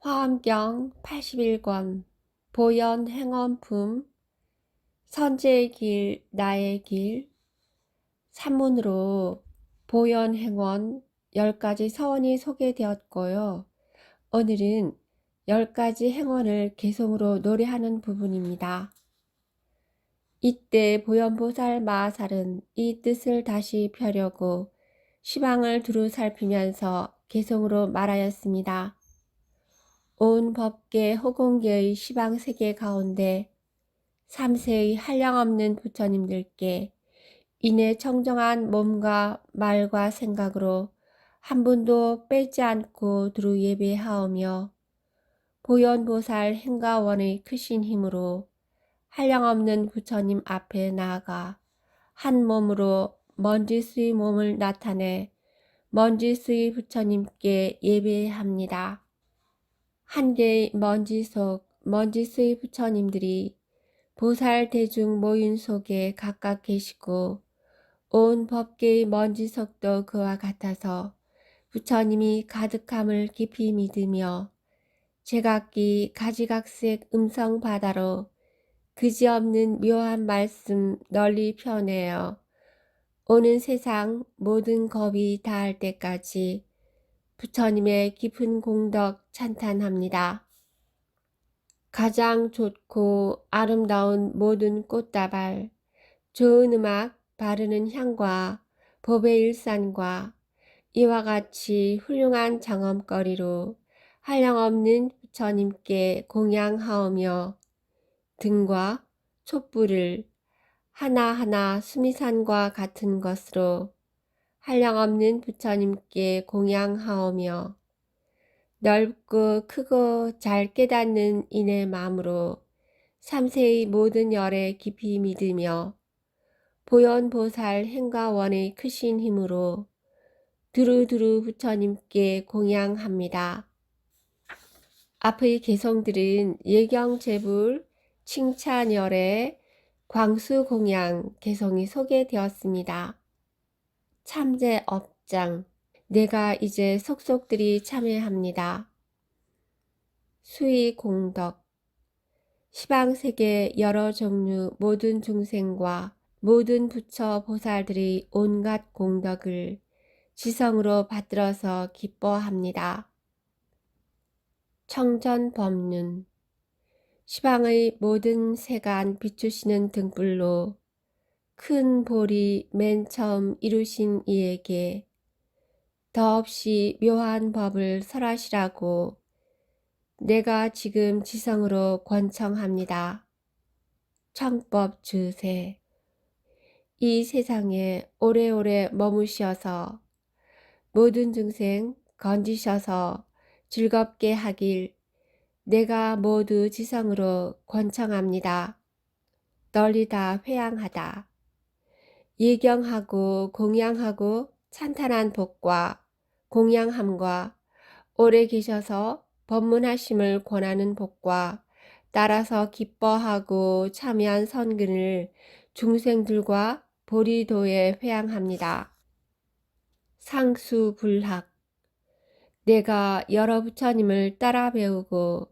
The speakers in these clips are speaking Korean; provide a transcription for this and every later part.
화엄경 81권 보현 행원품 선제의 길 나의 길 산문으로 보현 행원 10가지 서원이 소개되었고요. 오늘은 10가지 행원을 개성으로 노래하는 부분입니다. 이때 보현보살 마살은 이 뜻을 다시 펴려고 시방을 두루 살피면서 개성으로 말하였습니다. 온 법계 호공계의 시방 세계 가운데 삼세의 한량없는 부처님들께 이내 청정한 몸과 말과 생각으로 한 분도 빼지 않고 두루 예배하오며 보현보살 행가원의 크신 힘으로 한량없는 부처님 앞에 나아가 한 몸으로 먼지수의 몸을 나타내 먼지수의 부처님께 예배합니다. 한 개의 먼지 속 먼지 수의 부처님들이 보살 대중 모인 속에 각각 계시고 온 법계의 먼지 속도 그와 같아서 부처님이 가득함을 깊이 믿으며 제각기 가지각색 음성 바다로 그지없는 묘한 말씀 널리 펴내어 오는 세상 모든 겁이 닿을 때까지 부처님의 깊은 공덕 찬탄합니다. 가장 좋고 아름다운 모든 꽃다발, 좋은 음악, 바르는 향과 법의 일산과 이와 같이 훌륭한 장엄거리로 한량없는 부처님께 공양하오며 등과 촛불을 하나하나 수미산과 같은 것으로 한량없는 부처님께 공양하오며 넓고 크고 잘 깨닫는 이내 마음으로 삼세의 모든 열에 깊이 믿으며 보현보살 행가원의 크신 힘으로 두루두루 부처님께 공양합니다. 앞의 개성들은 예경제불, 칭찬열의 광수공양 개성이 소개되었습니다. 참제 업장 내가 이제 속속들이 참여합니다. 수의 공덕 시방 세계 여러 종류 모든 중생과 모든 부처 보살들이 온갖 공덕을 지성으로 받들어서 기뻐합니다. 청전 법륜 시방의 모든 세간 비추시는 등불로 큰 볼이 맨 처음 이루신 이에게 더없이 묘한 법을 설하시라고 내가 지금 지성으로 권청합니다. 청법 주세. 이 세상에 오래오래 머무셔서 모든 중생 건지셔서 즐겁게 하길 내가 모두 지성으로 권청합니다. 널리 다 회양하다. 예경하고 공양하고 찬탄한 복과 공양함과 오래 계셔서 법문하심을 권하는 복과 따라서 기뻐하고 참여한 선근을 중생들과 보리도에 회양합니다. 상수불학 내가 여러 부처님을 따라 배우고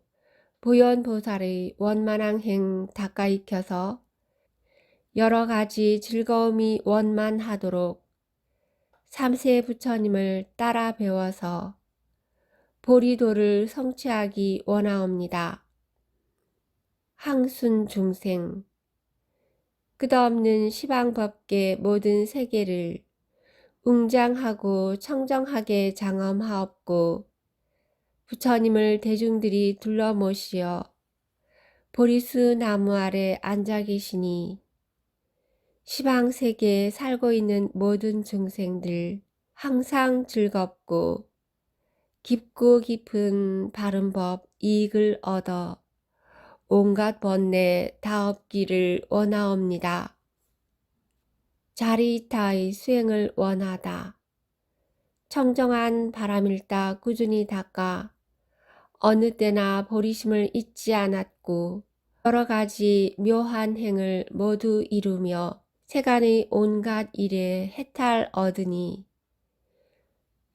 보현보살의 원만항행 닦아 익혀서 여러 가지 즐거움이 원만하도록 삼세 부처님을 따라 배워서 보리도를 성취하기 원하옵니다. 항순 중생 끝없는 시방법계 모든 세계를 웅장하고 청정하게 장엄하옵고 부처님을 대중들이 둘러 모시어 보리수 나무 아래 앉아 계시니 시방 세계에 살고 있는 모든 중생들 항상 즐겁고 깊고 깊은 바른 법 이익을 얻어 온갖 번뇌 다 없기를 원하옵니다. 자리타의 수행을 원하다. 청정한 바람일다 꾸준히 닦아 어느 때나 보리심을 잊지 않았고 여러 가지 묘한 행을 모두 이루며 세간의 온갖 일에 해탈 얻으니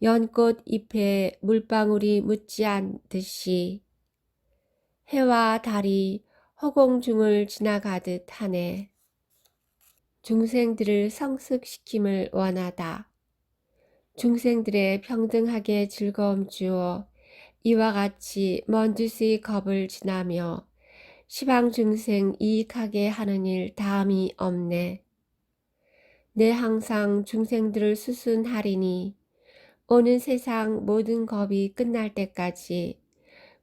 연꽃 잎에 물방울이 묻지 않듯이 해와 달이 허공 중을 지나가듯 하네. 중생들을 성숙시킴을 원하다. 중생들의 평등하게 즐거움 주어 이와 같이 먼지수의 겁을 지나며 시방 중생 이익하게 하는 일 다음이 없네. 내 항상 중생들을 수순하리니 오는 세상 모든 겁이 끝날 때까지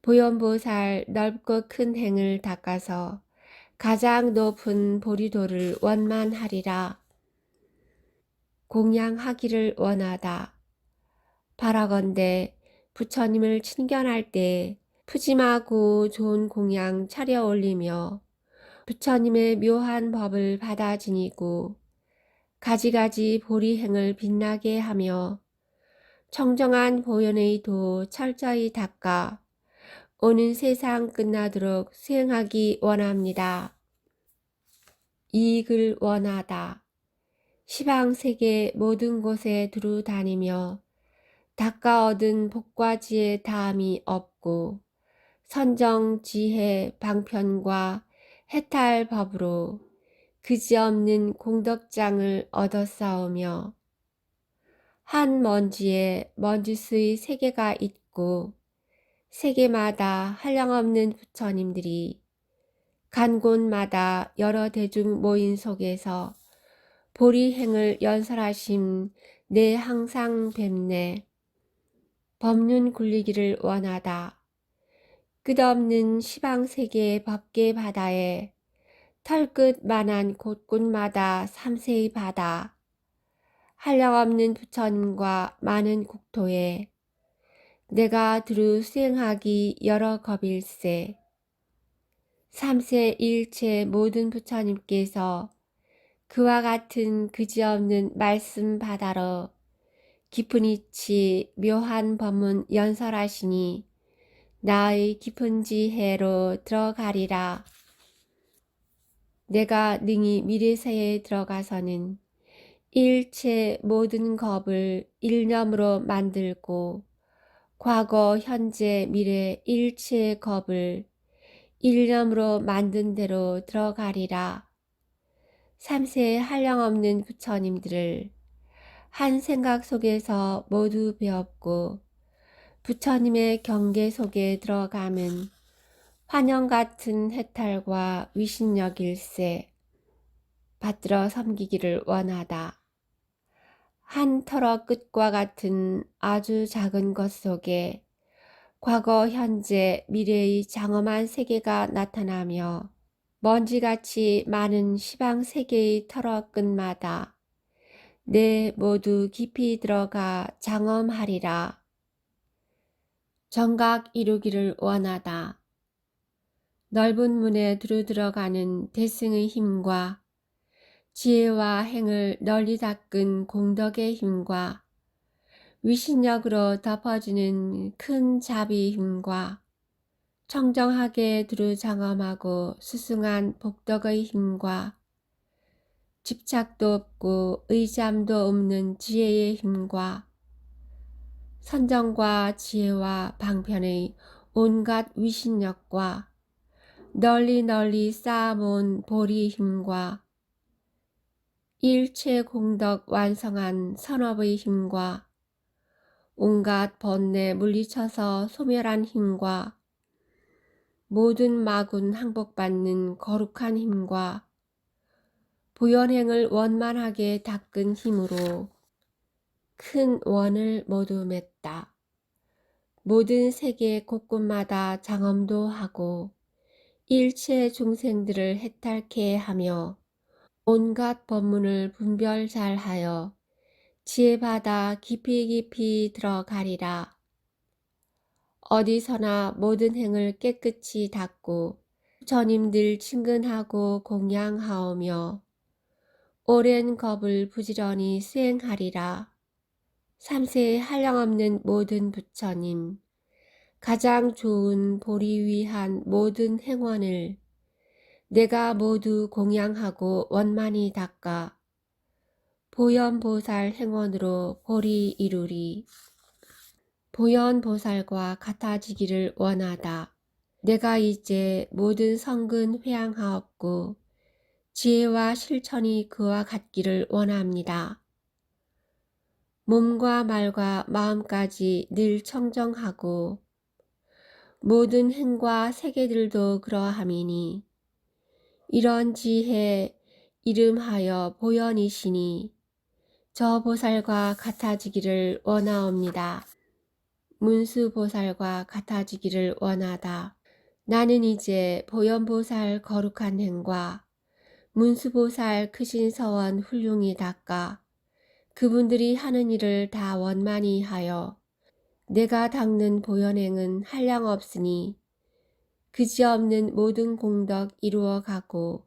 보현보살 넓고 큰 행을 닦아서 가장 높은 보리도를 원만하리라. 공양하기를 원하다. 바라건대 부처님을 친견할 때 푸짐하고 좋은 공양 차려 올리며 부처님의 묘한 법을 받아 지니고 가지가지 보리행을 빛나게 하며 청정한 보현의 도 철저히 닦아 오는 세상 끝나도록 수행하기 원합니다. 이익을 원하다. 시방 세계 모든 곳에 두루 다니며 닦아 얻은 복과 지혜 다함이 없고 선정 지혜 방편과 해탈 법으로 그지없는 공덕장을 얻어 싸우며 한 먼지에 먼지수의 세계가 있고 세계마다 한량없는 부처님들이 간 곳마다 여러 대중 모인 속에서 보리행을 연설하심 내 항상 뵙네. 법륜 굴리기를 원하다. 끝없는 시방세계의 법계 바다에 털끝만한 곳곳마다 삼세의 바다, 한량없는 부처님과 많은 국토에 내가 두루 수행하기 여러 겁일세. 삼세 일체 모든 부처님께서 그와 같은 그지없는 말씀 바다로 깊은 이치 묘한 법문 연설하시니 나의 깊은 지혜로 들어가리라. 내가 능히 미래세에 들어가서는 일체 모든 겁을 일념으로 만들고 과거, 현재, 미래 일체의 겁을 일념으로 만든 대로 들어가리라. 삼세의 한량없는 부처님들을 한 생각 속에서 모두 배웠고 부처님의 경계 속에 들어가면 환영 같은 해탈과 위신력 일세 받들어 섬기기를 원하다. 한 털어 끝과 같은 아주 작은 것 속에 과거, 현재, 미래의 장엄한 세계가 나타나며 먼지같이 많은 시방 세계의 털어 끝마다 내 모두 깊이 들어가 장엄하리라. 정각 이루기를 원하다. 넓은 문에 두루 들어가는 대승의 힘과 지혜와 행을 널리 닦은 공덕의 힘과 위신력으로 덮어주는 큰 자비의 힘과 청정하게 두루 장엄하고 수승한 복덕의 힘과 집착도 없고 의잠도 없는 지혜의 힘과 선정과 지혜와 방편의 온갖 위신력과 널리 널리 쌓아모은 보리 힘과 일체 공덕 완성한 선업의 힘과 온갖 번뇌 물리쳐서 소멸한 힘과 모든 마군 항복받는 거룩한 힘과 부연행을 원만하게 닦은 힘으로 큰 원을 모두 맺다. 모든 세계 곳곳마다 장엄도 하고 일체 중생들을 해탈케 하며 온갖 법문을 분별 잘하여 지혜받아 깊이 깊이 들어가리라. 어디서나 모든 행을 깨끗이 닦고 전임들 친근하고 공양하오며 오랜 겁을 부지런히 수행하리라. 삼세에 한량없는 모든 부처님, 가장 좋은 보리 위한 모든 행원을 내가 모두 공양하고 원만히 닦아 보현보살 행원으로 보리 이루리. 보현보살과 같아지기를 원하다. 내가 이제 모든 성근 회양하옵고 지혜와 실천이 그와 같기를 원합니다. 몸과 말과 마음까지 늘 청정하고 모든 행과 세계들도 그러함이니 이런 지혜 이름하여 보현이시니 저 보살과 같아지기를 원하옵니다. 문수 보살과 같아지기를 원하다. 나는 이제 보현보살 거룩한 행과 문수보살 크신 서원 훌륭히 닦아 그분들이 하는 일을 다 원만히 하여 내가 닦는 보현행은 한량 없으니 그지없는 모든 공덕 이루어 가고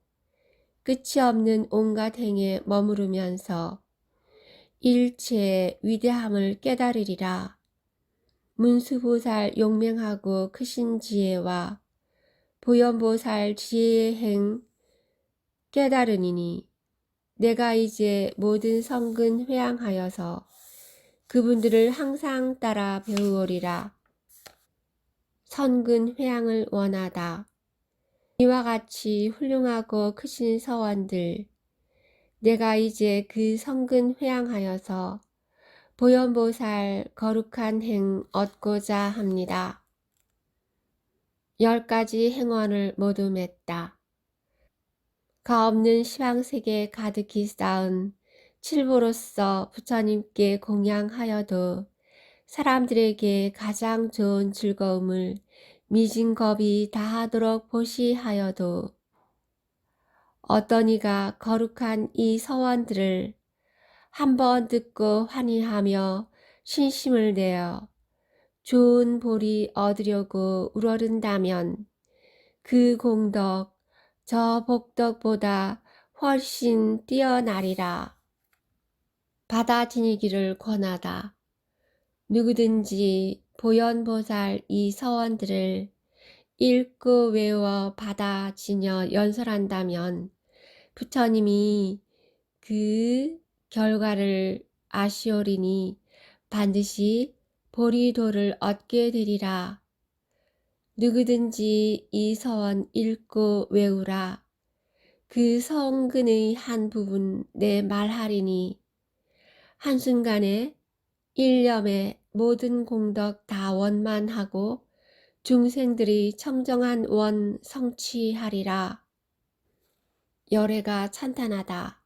끝이 없는 온갖 행에 머무르면서 일체의 위대함을 깨달으리라. 문수보살 용맹하고 크신 지혜와 보현보살 지혜의 행 깨달으니니 내가 이제 모든 성근 회양하여서 그분들을 항상 따라 배우오리라. 선근 회양을 원하다. 이와 같이 훌륭하고 크신 서원들, 내가 이제 그 성근 회양하여서 보현보살 거룩한 행 얻고자 합니다. 열 가지 행원을 모두 맺다. 가 없는 시황세계 가득히 쌓은 칠보로서 부처님께 공양하여도 사람들에게 가장 좋은 즐거움을 미진겁이 다하도록 보시하여도 어떤 이가 거룩한 이 서원들을 한번 듣고 환희하며 신심을 내어 좋은 보리 얻으려고 우러른다면 그 공덕 저 복덕보다 훨씬 뛰어나리라. 받아 지니기를 권하다. 누구든지 보현보살 이 서원들을 읽고 외워 받아 지녀 연설한다면 부처님이 그 결과를 아시오리니 반드시 보리도를 얻게 되리라. 누구든지 이 서원 읽고 외우라. 그 성근의 한 부분 내 말하리니 한순간에 일념에 모든 공덕 다 원만하고 중생들이 청정한 원 성취하리라. 열애가 찬탄하다.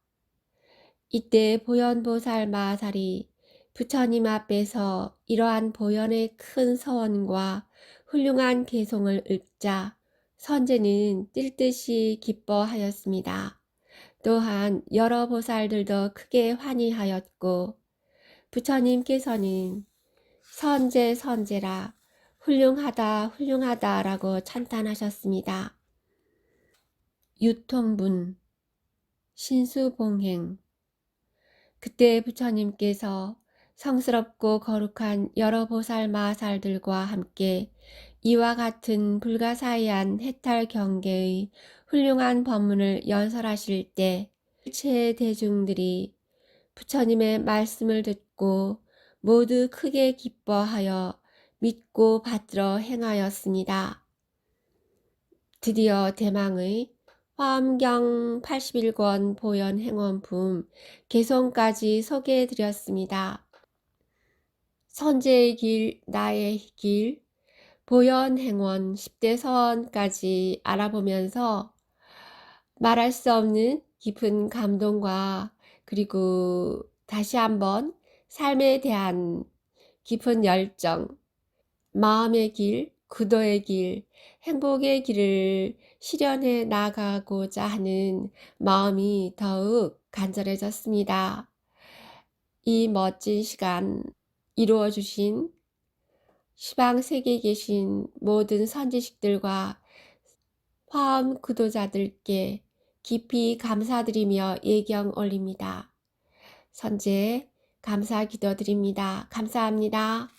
이때 보현보살 마살이 부처님 앞에서 이러한 보현의 큰 서원과 훌륭한 개송을 읊자 선제는 뛸 듯이 기뻐하였습니다. 또한 여러 보살들도 크게 환희하였고 부처님께서는 선제 선제라 훌륭하다 훌륭하다라고 찬탄하셨습니다. 유통분 신수봉행 그때 부처님께서 성스럽고 거룩한 여러 보살 마살들과 함께 이와 같은 불가사의한 해탈 경계의 훌륭한 법문을 연설하실 때 일체 대중들이 부처님의 말씀을 듣고 모두 크게 기뻐하여 믿고 받들어 행하였습니다. 드디어 대망의 화엄경 81권 보현 행원품 개성까지 소개해 드렸습니다. 선제의 길, 나의 길, 보현 행원 10대 서원까지 알아보면서 말할 수 없는 깊은 감동과 그리고 다시 한번 삶에 대한 깊은 열정, 마음의 길, 구도의 길, 행복의 길을 실현해 나가고자 하는 마음이 더욱 간절해졌습니다. 이 멋진 시간 이루어 주신 시방 세계에 계신 모든 선지식들과 화엄 구도자들께 깊이 감사드리며 예경 올립니다. 선제 감사 기도드립니다. 감사합니다.